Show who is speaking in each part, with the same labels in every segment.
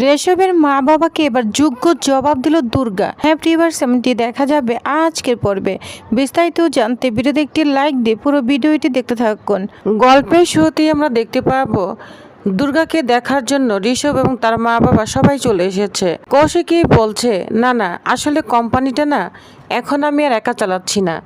Speaker 1: রেশবের মা বাবাকে এবার যোগ্য জবাব দিল দুর্গা। হ্যাঁ প্রিভার্স এমনটি দেখা যাবে আজকের পর্বে। বিস্তারিত জানতে ভিডিওতে একটি লাইক দিয়ে পুরো ভিডিওটি দেখতে থাকুন। গল্পের শুরুতেই আমরা দেখতে পাবো, দুর্গাকে দেখার জন্য ঋষভ এবং তার মা বাবা সবাই চলে এসেছে। কৌশিকী বলছে, না না, আসলে কোম্পানিটা না, এখন আমি আর একা চালাচ্ছি না।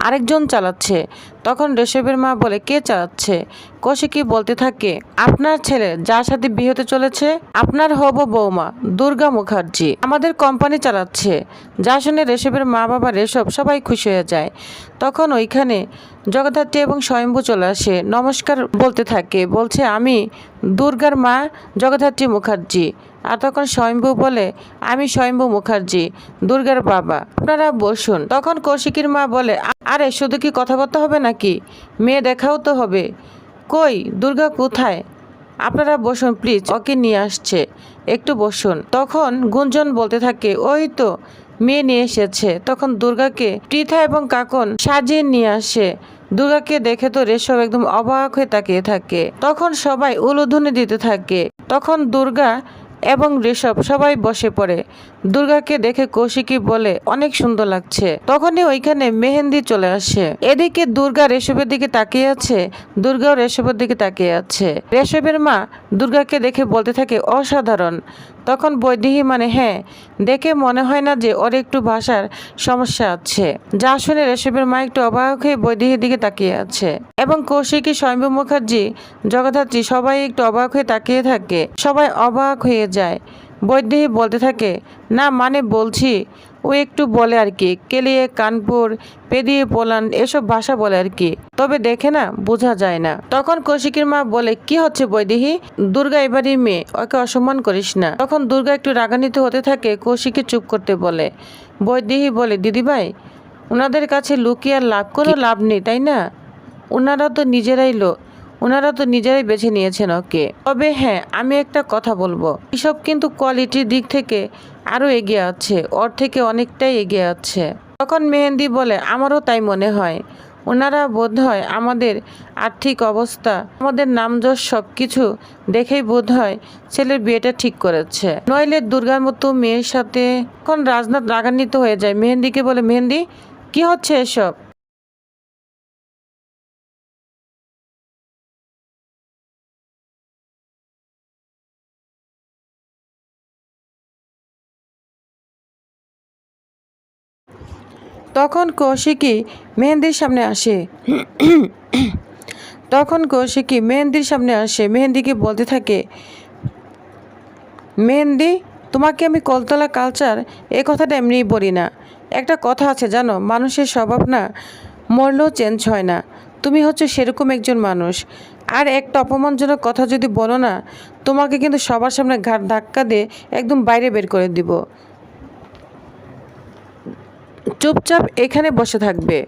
Speaker 1: আরেকজন চালাচ্ছে। তখন ঋষভের মা বলে, কে চালাচ্ছে? কৌশিকী বলতে থাকে, আপনার ছেলে যার সাথে বিয়ে হতে চলেছে, আপনার হব বৌমা, দুর্গা মুখার্জি। আমাদের কোম্পানি চালাচ্ছে। যা শুনে ঋষভের মা বাবা ঋষভ সবাই খুশি হয়ে যায়। তখন ওইখানে জগদ্ধাত্রী এবং স্বয়ম্ভু চলে আসে। নমস্কার বলতে থাকে, বলছে, আমি দুর্গার মা জগদ্ধাত্রী মুখার্জি। আর তখন স্বয়ম্ভু বলে, আমি স্বয়ম্ভু মুখার্জি, দুর্গার বাবা। আপনারা বসুন। তখন কৌশিকীর মা বলে, আরে, শুধু কি কথাবার্তা হবে নাকি? মেয়ে দেখাও তো হবে। কই, দুর্গা কোথায়? আপনারা বসুন, প্লিজ। ওকে নিয়ে আসছে। একটু বসুন। তখন গুঞ্জন বলতে থাকে, ওই তো, মেয়ে নিয়ে এসেছে। তখন দুর্গাকে পৃথা এবং কাকন সাজিয়ে নিয়ে আসে। দুর্গাকে দেখে তো রেশব একদম অবাক হয়ে তাকিয়ে থাকে। তখন সবাই উলুধ্বনি দিতে থাকে। তখন দুর্গা এবং ঋষভ সবাই বসে পড়ে। দুর্গাকে দেখে কৌশিকী বলে, অনেক সুন্দর লাগছে। তখনই ওইখানে মেহেন্দি চলে আসে। এদিকে দুর্গা রেশবের দিকে তাকিয়ে আছে, দুর্গাও রেশবের দিকে তাকিয়ে আছে। রেশবের মা দুর্গাকে দেখে বলতে থাকে, অসাধারণ। তখন বৈদেহী মানে হ্যাঁ দেখে মনে হয় না যে ওর একটু ভাষার সমস্যা আছে। যা শুনে রেশবের মা একটু অবাক হয়ে বৈদেহীর দিকে তাকিয়ে আছে। এবং কৌশিকী, স্বয়ম্ভু মুখার্জি, জগদ্ধাত্রী সবাই একটু অবাক হয়ে তাকিয়ে থাকে। সবাই অবাক হয়ে যায়। বৈদেহী বলতে থাকে না মানে বলছি। ও একটু বলে আর কি কেলিয়ে কানপুর পেদিয়ে পোলান এসব ভাষা বলে আর কি। তবে দেখে না বোঝা যায় না। তখন কৌশিকীর মা বলে কি হচ্ছে বৈদেহী? দুর্গা এবারই মেয়ে ওকে অসম্মান করিস না। তখন দুর্গা একটু রাগান্বিত হতে থাকে কৌশিকী চুপ করতে বলে। বৈদেহী বলে দিদিভাই ওনাদের কাছে লুকিয়ে লাভ কোনো লাভ নেই তাই না? ওনারা তো নিজেরাই লোক ওনারা তো নিজেরাই বেছে নিয়েছেন ওকে। তবে হ্যাঁ আমি একটা কথা বলব। এসব কিন্তু কোয়ালিটির দিক থেকে আরও এগিয়ে আছে, ওর থেকে অনেকটাই এগিয়ে আছে। তখন মেহেন্দি বলে, আমারও তাই মনে হয়। ওনারা বোধ হয় আমাদের আর্থিক অবস্থা, আমাদের নামযশ সব কিছু দেখেই বোধ হয় ছেলের বিয়েটা ঠিক করেছে। নইলে দুর্গার মতো মেয়ের সাথে, এখন রাজনাথ রাগান্বিত হয়ে যায়। মেহেন্দিকে বলে, মেহেন্দি, কি হচ্ছে এসব? তখন কৌশিকী মেহেন্দির সামনে আসে। তখন কৌশিকী মেহেন্দির সামনে আসে। মেহেন্দিকে বলতে থাকে, মেহেন্দি, তোমাকে আমি কলতলা কালচার, এ কথাটা এমনিই বলি না। একটা কথা আছে জানো, মানুষের স্বভাব না মরলেও চেঞ্জ হয় না। তুমি হচ্ছে সেরকম একজন মানুষ। আর একটা অপমানজনক কথা যদি বলো না, তোমাকে কিন্তু সবার সামনে ঘাট ধাক্কা দিয়ে একদম বাইরে বের করে দিব। চুপচাপ এখানে বসে থাকবে।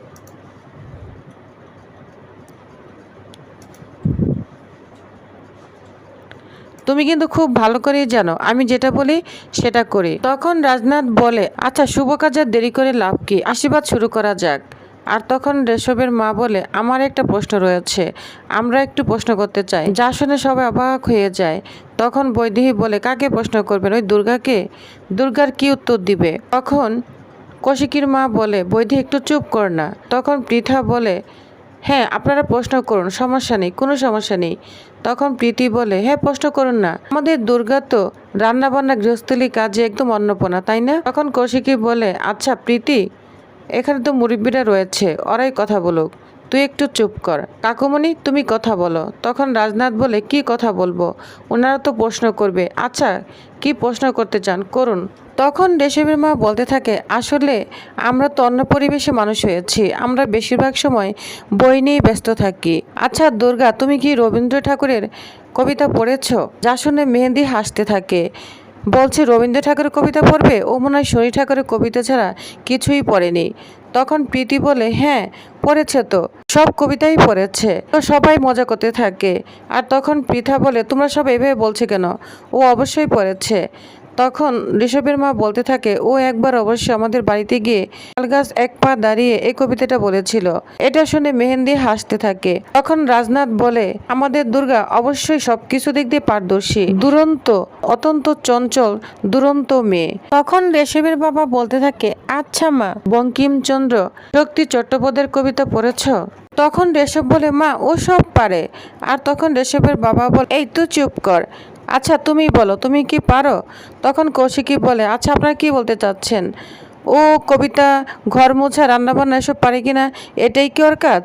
Speaker 1: তুমি কিন্তু খুব ভালো করেই জানো, আমি যেটা বলি সেটা করি। তখন রাজনাথ বলে আচ্ছা শুভ কাজের দেরি করে লাভ কি? আশীর্বাদ শুরু করা যাক। আর তখন রেশবের মা বলে, আমার একটা প্রশ্ন রয়েছে, আমরা একটু প্রশ্ন করতে চাই। যা শুনে সবাই অবাক হয়ে যায়। তখন বৈদেহী বলে, কাকে প্রশ্ন করবেন? ওই দুর্গাকে? দুর্গার কি উত্তর দিবে? তখন কৌশিকীর মা বলে, বৈধি, একটু চুপ কর না। তখন পৃথা বলে হ্যাঁ আপনারা প্রশ্ন করুন, সমস্যা নেই, কোনো সমস্যা নেই। তখন প্রীতি বলে হ্যাঁ প্রশ্ন করুন না। আমাদের দুর্গা তো রান্নাবান্না গৃহস্থলী কাজে একদম অন্নপনা তাই না? তখন কৌশিকী বলে আচ্ছা প্রীতি, এখানে তো মুরব্বীরা রয়েছে, ওরাই কথা বলুক। তুই একটু চুপ কর। কাকুমণি, তুমি কথা বলো। তখন রাজনাথ বলে, কি কথা বলব? ওনারা তো প্রশ্ন করবে। আচ্ছা কি প্রশ্ন করতে চান? করুন। তখন রেশমের মা বলতে থাকে, আসলে আমরা তো অন্য পরিবেশে মানুষ হয়েছি। আমরা বেশিরভাগ সময় বই নিয়েই ব্যস্ত থাকি। আচ্ছা দুর্গা, তুমি কি রবীন্দ্র ঠাকুরের কবিতা পড়েছো? যা শুনে মেহেন্দি হাসতে থাকে। বলছে, রবীন্দ্র ঠাকুরের কবিতা পড়বে? ও মনে হয় শনি ঠাকুরের কবিতা ছাড়া কিছুই পড়েনি। তখন প্রীতি বলে হ্যাঁ পড়েছে তো। সব কবিতাই পড়েছে। তো সবাই মজা করতে থাকে। আর তখন পৃথা বলে, তোমরা সব এভাবে বলছে কেন? ও অবশ্যই পড়েছে। তখন ঋষভের মা বলতে থাকে, ও একবার অবশ্য আমাদের বাড়িতে গিয়ে তালগাছ এক পা দাঁড়িয়ে এই কবিতাটা বলেছিল। এটা শুনে মেহেন্দি হাসতে থাকে। তখন রাজনাথ বলে, আমাদের দুর্গা অবশ্যই সবকিছু দিক দিয়ে পারদর্শী। দুরন্ত, অত্যন্ত চঞ্চল, দুরন্ত মেয়ে। তখন রেশবের বাবা বলতে থাকে আচ্ছা মা, বঙ্কিমচন্দ্র, শক্তি চট্টোপাধ্যায়ের কবিতা পড়েছ? তখন রেশব বলে, মা, ও সব পারে। আর তখন রেশবের বাবা বলে, এই তো চুপ কর। আচ্ছা তুমি বলো, তুমি কি পারো? তখন কৌশিকী বলে আচ্ছা আপনারা কি বলতে চাচ্ছেন? ও কবিতা, ঘর মোছা, রান্নাবান্না, এসব পারে কিনা এটাই কি ওর কাজ?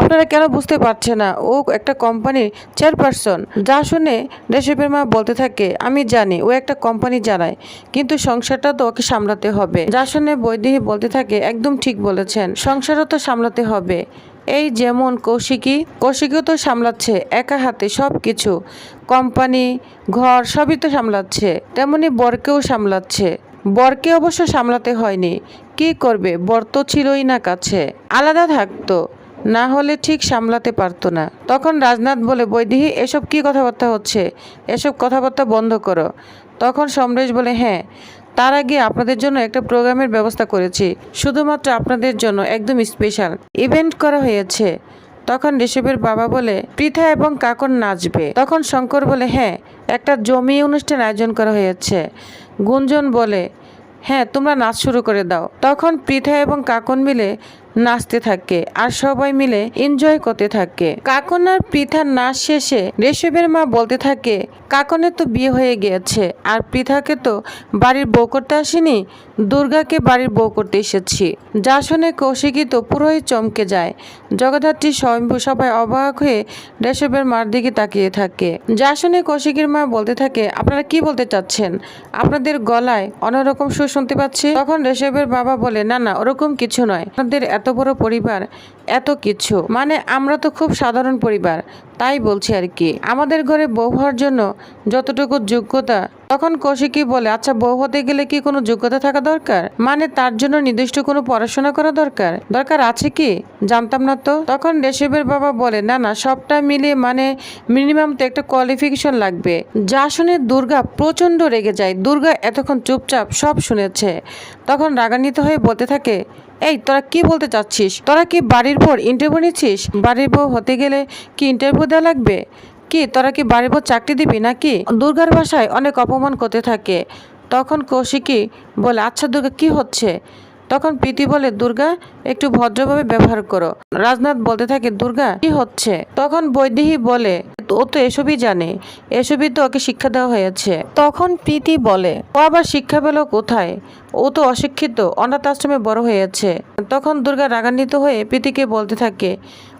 Speaker 1: আপনারা কেন বুঝতে পারছে না? ও একটা কোম্পানির চেয়ারপারসন। যা শুনে রেশবের মা বলতে থাকে, আমি জানি, ও একটা কোম্পানি জানায় কিন্তু সংসারটা তো ওকে সামলাতে হবে। যা শুনে বৈদেহী বলতে থাকে, একদম ঠিক বলেছেন, সংসারও তো সামলাতে হবে। এই যেমন কৌশিকী, কৌশিকীও তো সামলাচ্ছে, একা হাতে সব কিছু কোম্পানি, ঘর সবই তো সামলাচ্ছে, তেমনি বরকেও সামলাচ্ছে। বরকে অবশ্য সামলাতে হয়নি, কি করবে? বর তো ছিলই না কাছে। আলাদা থাকতো, না হলে ঠিক সামলাতে পারতো না। তখন রাজনাথ বলে, বৈদিহি, এসব কি কথাবার্তা হচ্ছে? এসব কথাবার্তা বন্ধ করো। তখন সমরেশ বলে হ্যাঁ তার আগে আপনাদের জন্য একটা প্রোগ্রামের ব্যবস্থা করেছি। শুধুমাত্র আপনাদের জন্য একদম স্পেশাল ইভেন্ট করা হয়েছে। তখন ঋষভের বাবা বলে, পৃথা এবং কাকন নাচবে। তখন শঙ্কর বলে হ্যাঁ একটা জমি অনুষ্ঠান আয়োজন করা হয়েছে। গুঞ্জন বলে হ্যাঁ তোমরা নাচ শুরু করে দাও। তখন পৃথা এবং কাকন মিলে নাচতে থাকে আর সবাই মিলে এনজয় করতে থাকে। কাকন আর পৃথার নাচ শেষে রেশবের মা বলতে থাকে, কাকনের তো বিয়ে হয়ে গিয়েছে আর পৃথাকে তো বাড়ির বউ করতে আসেনি, দুর্গাকে বাড়ির বউ করতে এসেছি। যা শুনে কৌশিকী তো পুরোই চমকে যায়। জগদ্ধাত্রী স্বয়ম্ভু সবাই অবাক হয়ে রেশবের মার দিকে তাকিয়ে থাকে। যা শুনে কৌশিকীর মা বলতে থাকে, আপনারা কি বলতে চাচ্ছেন? আপনাদের গলায় অন্যরকম সুর শুনতে পাচ্ছি? তখন রেশবের বাবা বলে, না না, ওরকম কিছু নয়। আপনাদের এত বড় পরিবার, এত কিছু। মানে আমরা তো খুব সাধারণ পরিবার, তাই বলছি আর কি। আমাদের ঘরে বউ হওয়ার জন্য যতটুকু যোগ্যতা তখন কৌশিকী বলে আচ্ছা বউ হতে গেলে কি কোনো যোগ্যতা থাকা দরকার? মানে তার জন্য নির্দিষ্ট কোনো পড়াশোনা করা দরকার? দরকার আছে কি? জানতাম না তো। তখন রেশবের বাবা বলে, না না, সবটা মিলিয়ে মানে মিনিমাম তো একটা কোয়ালিফিকেশন লাগবে। যা শুনে দুর্গা প্রচণ্ড রেগে যায়। দুর্গা এতক্ষণ চুপচাপ সব শুনেছে। তখন রাগান্বিত হয়ে বলতে থাকে, এই, তোরা কি বলতে চাচ্ছিস? তোরা কি বাড়ির পর ইন্টারভিউ নিচ্ছিস? বাড়ির বউ হতে গেলে কি ইন্টারভিউ দেওয়া লাগবে? কি তোরা কি বাড়ির পর চাকরি দিবি নাকি? দুর্গার ভাষায় অনেক অপমান করতে থাকে। তখন কৌশিকী বলে আচ্ছা দুর্গা, কি হচ্ছে? তখন প্রীতি বলে, দুর্গা, একটু ভদ্রভাবে ব্যবহার করো। রাজনাথ বলতে থাকে, দুর্গা, কি হচ্ছে? তখন বৈদেহী বলে, ও তো এসবই জানে। এসবই তো ওকে শিক্ষা দেওয়া হয়েছে। তখন প্রীতি বলে, ও আবার শিক্ষা পেল কোথায়? ও তো অশিক্ষিত, অনাথ আশ্রমে বড় হয়েছে। তখন দুর্গা রাগান্বিত হয়ে প্রীতিকে বলতে থাকে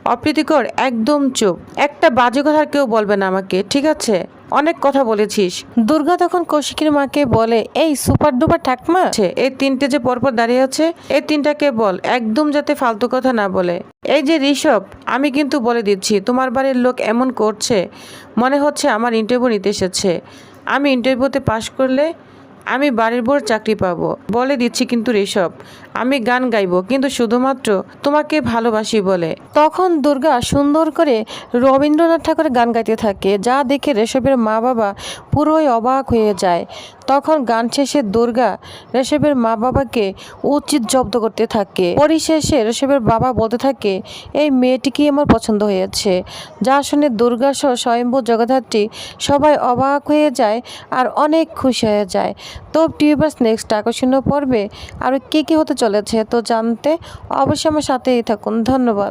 Speaker 1: অপ্রীতিকর একদম চুপ। একটা বাজে কথা কেউ বলবে না আমাকে ঠিক আছে? অনেক কথা বলেছিস। দুর্গা তখন কৌশিকের মাকে বলে এই সুপার ডুপার ঠাকমা? আছে, এই তিনটে যে পরপর দাঁড়িয়ে আছে এই তিনটাকে বল একদম যাতে ফালতু কথা না বলে। এই যে ঋষভ আমি কিন্তু বলে দিচ্ছি তোমার বাড়ির লোক এমন করছে মনে হচ্ছে আমার ইন্টারভিউ নিতে এসেছে। আমি ইন্টারভিউতে পাশ করলে আমি বাড়ির বোর চাকরি পাবো বলে দিচ্ছি কিন্তু ঋষভ। আমি গান গাইবো, কিন্তু শুধুমাত্র তোমাকে ভালোবাসি বলে। তখন দুর্গা সুন্দর করে রবীন্দ্রনাথ ঠাকুরের গান গাইতে থাকে, যা দেখে রেশবের মা বাবা পুরোই অবাক হয়ে যায়। তখন গান শেষে দুর্গা রেশবের মা বাবাকে উচিত জব্দ করতে থাকে। পরিশেষে রেশবের বাবা বলতে থাকে, এই মেয়েটিকেই আমার পছন্দ হয়েছে? যা শুনে দুর্গা সহ স্বয়ম্ভু জগদ্ধাত্রী সবাই অবাক হয়ে যায় আর অনেক খুশি হয়ে যায়। তো, টিউবার্স, নেক্সট আকর্ষণীয় পর্বে আর কি কি হতে চলেছে। তো জানতে অবশ্যই আমার সাথেই থাকুন। ধন্যবাদ।